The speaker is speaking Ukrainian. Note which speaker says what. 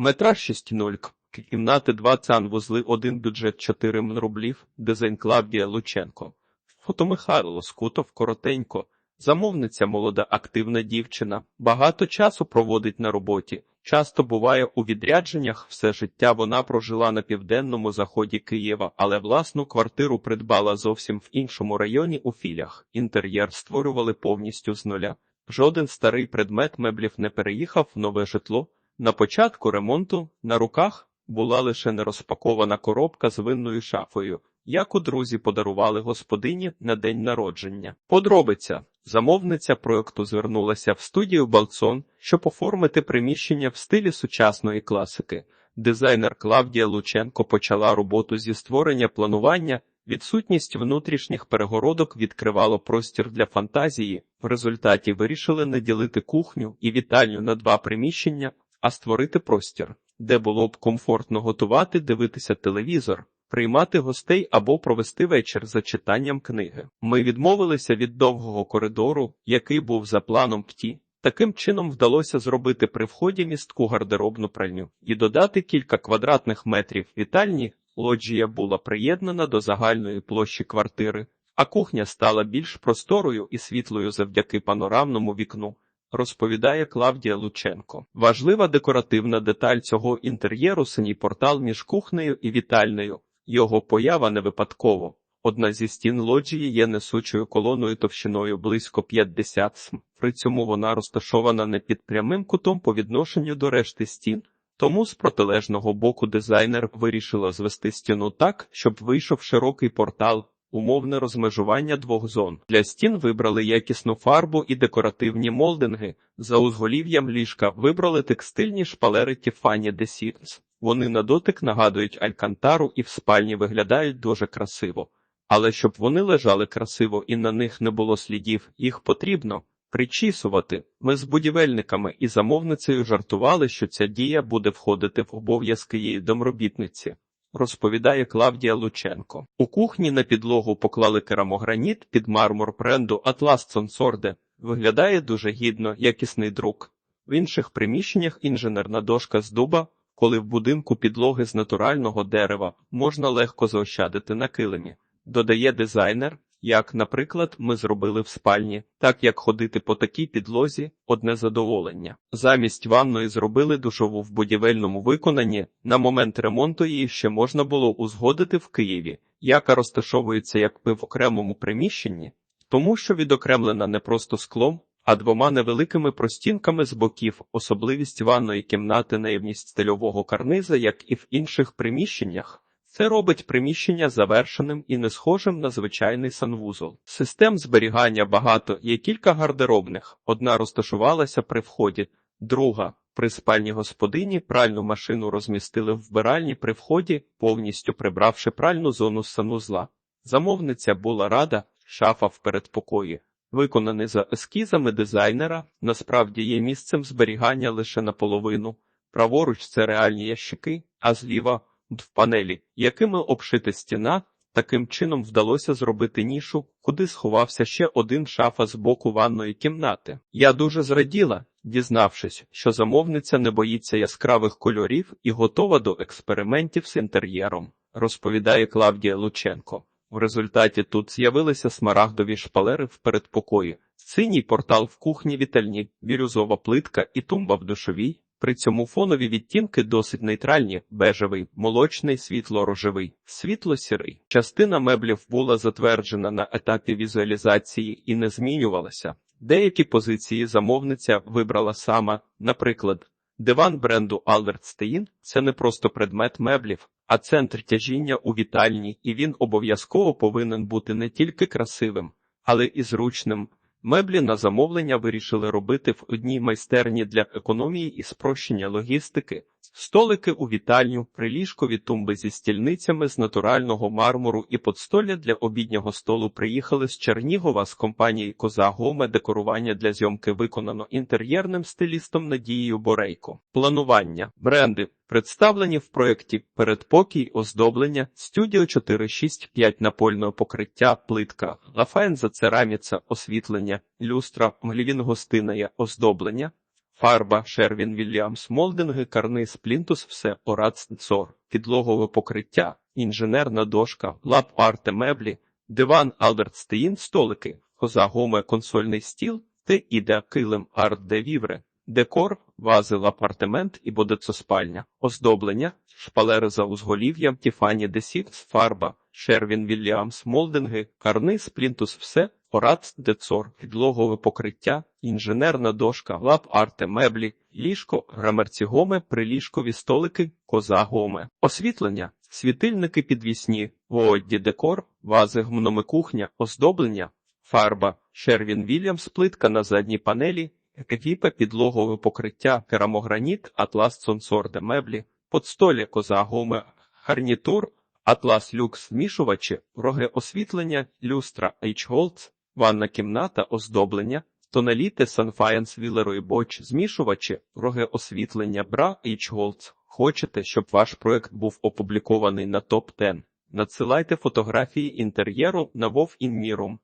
Speaker 1: Метраж 6.0, кімнати 2 санвузли, 1 бюджет 4 м рублів, дизайн Клавдія Лученко. Фото Михайло Скутов коротенько. Замовниця молода активна дівчина, багато часу проводить на роботі, часто буває у відрядженнях, все життя вона прожила на південному заході Києва, але власну квартиру придбала зовсім в іншому районі у філях. Інтер'єр створювали повністю з нуля. Жоден старий предмет меблів не переїхав в нове житло. На початку ремонту на руках була лише нерозпакована коробка з винною шафою, яку друзі подарували господині на день народження. Подробиця. Замовниця проекту звернулася в студію Балцон, щоб оформити приміщення в стилі сучасної класики. Дизайнер Клавдія Лученко почала роботу зі створення планування. Відсутність внутрішніх перегородок відкривало простір для фантазії. В результаті вирішили не ділити кухню і вітальню на два приміщення, а створити простір, де було б комфортно готувати, дивитися телевізор, приймати гостей або провести вечір за читанням книги. Ми відмовилися від довгого коридору, який був за планом ПТІ. Таким чином вдалося зробити при вході містку гардеробну пральню і додати кілька квадратних метрів вітальні. Лоджія була приєднана до загальної площі квартири, а кухня стала більш просторою і світлою завдяки панорамному вікну. Розповідає Клавдія Лученко. Важлива декоративна деталь цього інтер'єру синій портал між кухнею і вітальнею. Його поява не випадково. Одна зі стін лоджії є несучою колоною товщиною близько 50 см. При цьому вона розташована не під прямим кутом по відношенню до решти стін. Тому з протилежного боку дизайнер вирішила звести стіну так, щоб вийшов широкий портал, умовне розмежування двох зон. Для стін вибрали якісну фарбу і декоративні молдинги. За узголів'ям ліжка вибрали текстильні шпалери Tiffany Desires. Вони на дотик нагадують алькантару і в спальні виглядають дуже красиво. Але щоб вони лежали красиво і на них не було слідів, їх потрібно причісувати. Ми з будівельниками і замовницею жартували, що ця дія буде входити в обов'язки її домробітниці. Розповідає Клавдія Лученко. У кухні на підлогу поклали керамограніт під мармур бренду Атлас Сонсорде. Виглядає дуже гідно, якісний друк. В інших приміщеннях інженерна дошка з дуба, коли в будинку підлоги з натурального дерева можна легко заощадити на килимі. Додає дизайнер, як, наприклад, ми зробили в спальні, так як ходити по такій підлозі одне задоволення. Замість ванної зробили душову в будівельному виконанні. На момент ремонту її ще можна було узгодити в Києві, яка розташовується якби в окремому приміщенні, тому що відокремлена не просто склом, а двома невеликими простінками з боків, особливість ванної кімнати наявність стильового карниза, як і в інших приміщеннях. Це робить приміщення завершеним і не схожим на звичайний санвузол. Систем зберігання багато, є кілька гардеробних. Одна розташувалася при вході, друга при спальні господині пральну машину розмістили в вбиральні при вході, повністю прибравши пральну зону з санузла. Замовниця була рада, шафа в передпокої. Виконаний за ескізами дизайнера, насправді є місцем зберігання лише наполовину. Праворуч це реальні ящики, а зліва в панелі, якими обшита стіна, таким чином вдалося зробити нішу, куди сховався ще один шафа з боку ванної кімнати. Я дуже зраділа, дізнавшись, що замовниця не боїться яскравих кольорів і готова до експериментів з інтер'єром, розповідає Клавдія Лученко. В результаті тут з'явилися смарагдові шпалери в передпокої, синій портал в кухні вітальні, бірюзова плитка і тумба в душовій. При цьому фонові відтінки досить нейтральні: бежевий, молочний, світло-рожевий, світло-сірий. Частина меблів була затверджена на етапі візуалізації і не змінювалася. Деякі позиції замовниця вибрала сама, наприклад, диван бренду Stein – це не просто предмет меблів, а центр тяжіння у вітальні, і він обов'язково повинен бути не тільки красивим, але і зручним. Меблі на замовлення вирішили робити в одній майстерні для економії і спрощення логістики, столики у вітальню, приліжкові тумби зі стільницями з натурального мармуру і подстолля для обіднього столу приїхали з Чернігова з компанії Коза Гоме декорування для зйомки виконано інтер'єрним стилістом Надією Борейко. Планування бренди Представлені в проєкті передпокій оздоблення Студіо 465 напольного покриття, плитка, лафаєнза цераміца, освітлення, люстра, мглівін гостиная, оздоблення, фарба, Шервін Вільямс, молдинги, карниз, плінтус, все, орац, цор, підлогове покриття, інженерна дошка, лап арте меблі, диван, Алберт Стеїн, столики, коза гоме, консольний стіл, те іде килим, арт де вівре, декор, вази, лапартемент і бодецоспальня, оздоблення, шпалери за узголів'ям, Тіфані Десікс, фарба, Шервін Вільямс, молдинги, карниз, плінтус, все, Орац, децор, підлогове покриття, інженерна дошка, лап арте меблі, ліжко, грамерці гоме, приліжкові столики, коза гоме, освітлення, світильники підвісні, воодді декор, вази гмноми кухня, оздоблення, фарба, Шервін Вільямс, плитка на задній панелі, еквіпа, підлогове покриття, керамограніт, атлас сонсорде меблі, подстолі коза гоме, гарнітур, атлас люкс змішувачі, роги освітлення, люстра H-Holz, ванна кімната, оздоблення, тоналіти санфаєнс, Вілерої Боч, змішувачі, роги освітлення, бра H-Holz. Хочете, щоб ваш проект був опублікований на топ 10 Надсилайте фотографії інтер'єру на Вов Інмірум.